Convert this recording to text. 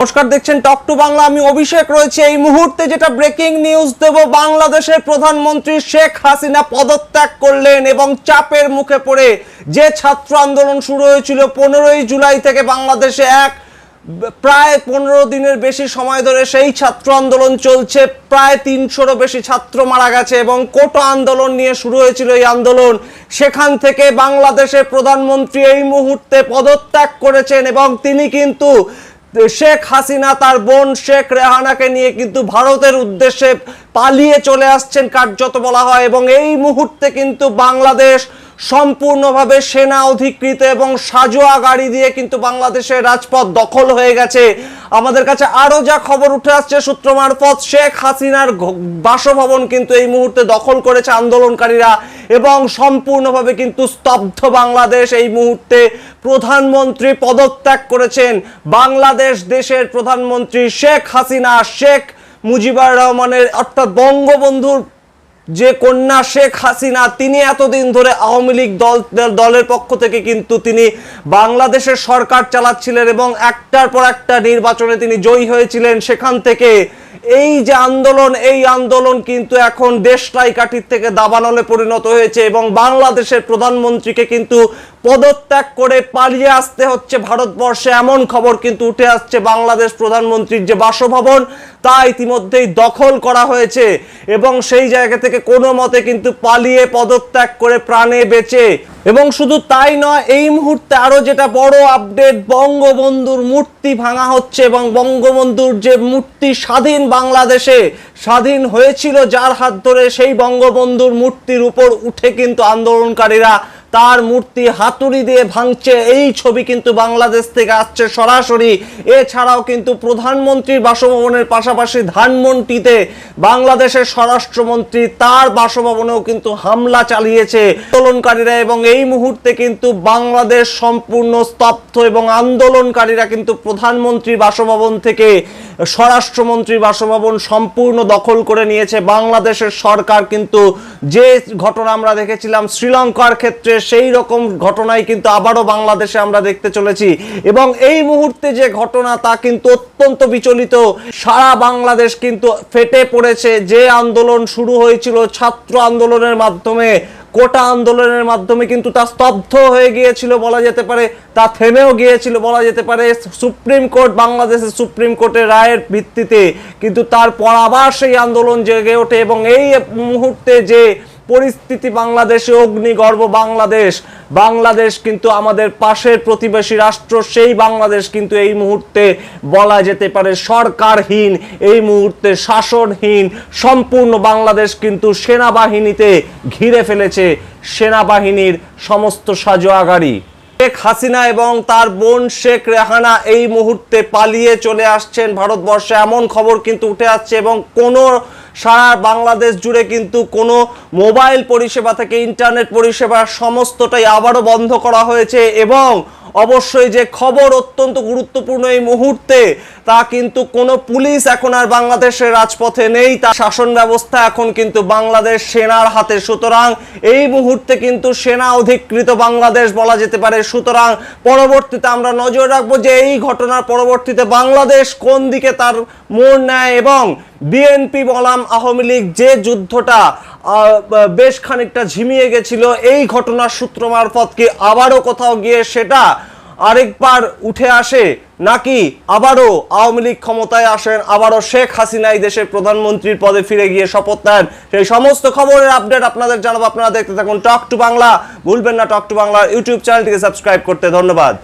নমস্কার, দেখছেন talk to Bangla. আমি অভিষেক রয়েছে। এই মুহূর্তে যেটা ব্রেকিং নিউজ, দেব বাংলাদেশের প্রধানমন্ত্রী শেখ হাসিনা পদত্যাগ করলেন এবং চাপের মুখে পড়ে যে ছাত্র আন্দোলন শুরু হয়েছিল পনেরোই জুলাই থেকে বাংলাদেশে এক, প্রায় পনেরো দিনের বেশি সময় ধরে সেই ছাত্র আন্দোলন চলছে। প্রায় তিনশোরও বেশি ছাত্র মারা গেছে এবং কোটা আন্দোলন নিয়ে শুরু হয়েছিল এই আন্দোলন। সেখান থেকে বাংলাদেশের প্রধানমন্ত্রী এই মুহূর্তে পদত্যাগ করেছেন এবং তিনি কিন্তু শেখ হাসিনা তার বোন শেখ রেহানাকে নিয়ে কিন্তু ভারতের উদ্দেশ্যে পালিয়ে চলে আসছেন কার্যত বলা হয় এবং এই মুহূর্তে কিন্তু বাংলাদেশ সম্পূর্ণভাবে সেনা অধিকৃত এবং সাজোয়া গাড়ি দিয়ে কিন্তু বাংলাদেশের রাজপথ দখল হয়ে গেছে। আমাদের কাছে আরও যা খবর উঠে আসছে, সূত্র মারফত শেখ হাসিনার বাসভবন কিন্তু এই মুহূর্তে দখল করেছে আন্দোলনকারীরা এবং সম্পূর্ণভাবে কিন্তু স্তব্ধ বাংলাদেশ। এই মুহূর্তে প্রধানমন্ত্রী পদত্যাগ করেছেন বাংলাদেশ দেশের প্রধানমন্ত্রী শেখ হাসিনা। শেখ মুজিবুর রহমানের অর্থাৎ বঙ্গবন্ধুর যে কন্যা শেখ হাসিনা, তিনি এতদিন ধরে আওয়ামী লীগ দল, দলের পক্ষ থেকে কিন্তু তিনি বাংলাদেশের সরকার চালাচ্ছিলেন এবং একটার পর একটা নির্বাচনে তিনি জয়ী হয়েছিলেন সেখান থেকে। এই যে আন্দোলন, এই আন্দোলন কিন্তু এখন দেশটাই কাঠির থেকে দাবানলে পরিণত হয়েছে এবং বাংলাদেশের প্রধানমন্ত্রীকে কিন্তু পদত্যাগ করে পালিয়ে আসতে হচ্ছে ভারতবর্ষে। এমন খবর কিন্তু উঠে আসছে বাংলাদেশ প্রধানমন্ত্রীর যে বাসভবন, তা ইতিমধ্যেই দখল করা হয়েছে এবং সেই জায়গা থেকে কোনো মতে কিন্তু পালিয়ে পদত্যাগ করে প্রাণে বেঁচে এবং শুধু তাই নয়, এই মুহূর্তে আরও যেটা বড় আপডেট বঙ্গবন্ধুর মূর্তি ভাঙা হচ্ছে এবং বঙ্গবন্ধুর যে মূর্তি স্বাধীন বাংলাদেশে স্বাধীন হয়েছিল, যার হাত ধরে সেই বঙ্গবন্ধুর মূর্তির উপর উঠে কিন্তু আন্দোলনকারীরা তার মূর্তি হাতুড়ি দিয়ে ভাঙছে। এই ছবি কিন্তু বাংলাদেশ থেকে আসছে সরাসরি। এছাড়াও কিন্তু প্রধানমন্ত্রীর বাসভবনের পাশাপাশি ধানমন্ডিতে বাংলাদেশের স্বরাষ্ট্রমন্ত্রী তার বাসভবনেও কিন্তু হামলা চালিয়েছে। আন্দোলনকারীরা এবং এই মুহূর্তে কিন্তু বাংলাদেশ সম্পূর্ণ স্তব্ধ এবং আন্দোলনকারীরা কিন্তু প্রধানমন্ত্রীর বাসভবন থেকে স্বরাষ্ট্রমন্ত্রীর বাসভবন সম্পূর্ণ দখল করে নিয়েছে বাংলাদেশের সরকার, কিন্তু যে ঘটনা আমরা দেখেছিলাম শ্রীলঙ্কার ক্ষেত্রে, সেই রকম ঘটনাই কিন্তু আবারও বাংলাদেশে আমরা দেখতে চলেছি। এবং এই মুহূর্তে যে ঘটনা, তা কিন্তু অত্যন্ত বিচলিত। সারা বাংলাদেশ কিন্তু ফেটে পড়েছে। যে আন্দোলন শুরু হয়েছিল, ছাত্র আন্দোলনের মাধ্যমে কোটা আন্দোলনের মাধ্যমে কিন্তু তা স্তব্ধ হয়ে গিয়েছিল বলা যেতে পারে, তা থেমেও গিয়েছিল বলা যেতে পারে। সুপ্রিম কোর্ট, বাংলাদেশের সুপ্রিম কোর্টের রায়ের ভিত্তিতে কিন্তু তারপর আবার সেই আন্দোলন জেগে ওঠে এবং এই মুহূর্তে যে পরিস্থিতি বাংলাদেশে, অগ্নিগর্ভ বাংলাদেশ। বাংলাদেশ কিন্তু আমাদের পাশের প্রতিবেশী রাষ্ট্র, সেই বাংলাদেশ কিন্তু এই মুহূর্তে বলা যেতে পারে সরকারহীন, এই মুহূর্তে শাসনহীন। সম্পূর্ণ বাংলাদেশ কিন্তু সেনাবাহিনীতে ঘিরে ফেলেছে, সেনাবাহিনীর সমস্ত সাজোয়া গাড়ি শেখ হাসিনা এবং তার বোন শেখ রেহানা এই মুহূর্তে পালিয়ে চলে আসছেন ভারতবর্ষে। এমন খবর কিন্তু উঠে আসছে এবং কোনো সারা বাংলাদেশ জুড়ে কিন্তু কোনো মোবাইল পরিষেবা থেকে ইন্টারনেট পরিষেবা সমস্তটাই আবারও বন্ধ করা হয়েছে এবং অবশ্যই যে খবর অত্যন্ত গুরুত্বপূর্ণ এই মুহূর্তে, তা কিন্তু কোনো পুলিশ এখন আর বাংলাদেশের রাজপথে নেই। তা শাসন ব্যবস্থা এখন কিন্তু বাংলাদেশ সেনার হাতে। সুতরাং এই মুহূর্তে কিন্তু সেনা অধিকৃত বাংলাদেশ বলা যেতে পারে। সুতরাং পরবর্তীতে আমরা নজর রাখব যে এই ঘটনার পরবর্তীতে বাংলাদেশ কোন দিকে তার মোড় নেয় এবং বিএনপি বলাম আওয়ামী লীগ যে যুদ্ধটা বেশ খানিকটা ঝিমিয়ে গেছিল। এই ঘটনার সূত্র মারফত কি আবারও কোথাও গিয়ে সেটা আরেকবার উঠে আসে? নাকি আবারও আওয়ামী লীগ ক্ষমতায় আসেন? আবারও শেখ হাসিনা এই দেশের প্রধানমন্ত্রীর পদে ফিরে গিয়ে শপথ নেন? সেই সমস্ত খবরের আপডেট আপনাদের জানাব। আপনারা দেখতে থাকুন টক টু বাংলা। ভুলবেন না টক টু বাংলার ইউটিউব চ্যানেলটিকে সাবস্ক্রাইব করতে। ধন্যবাদ।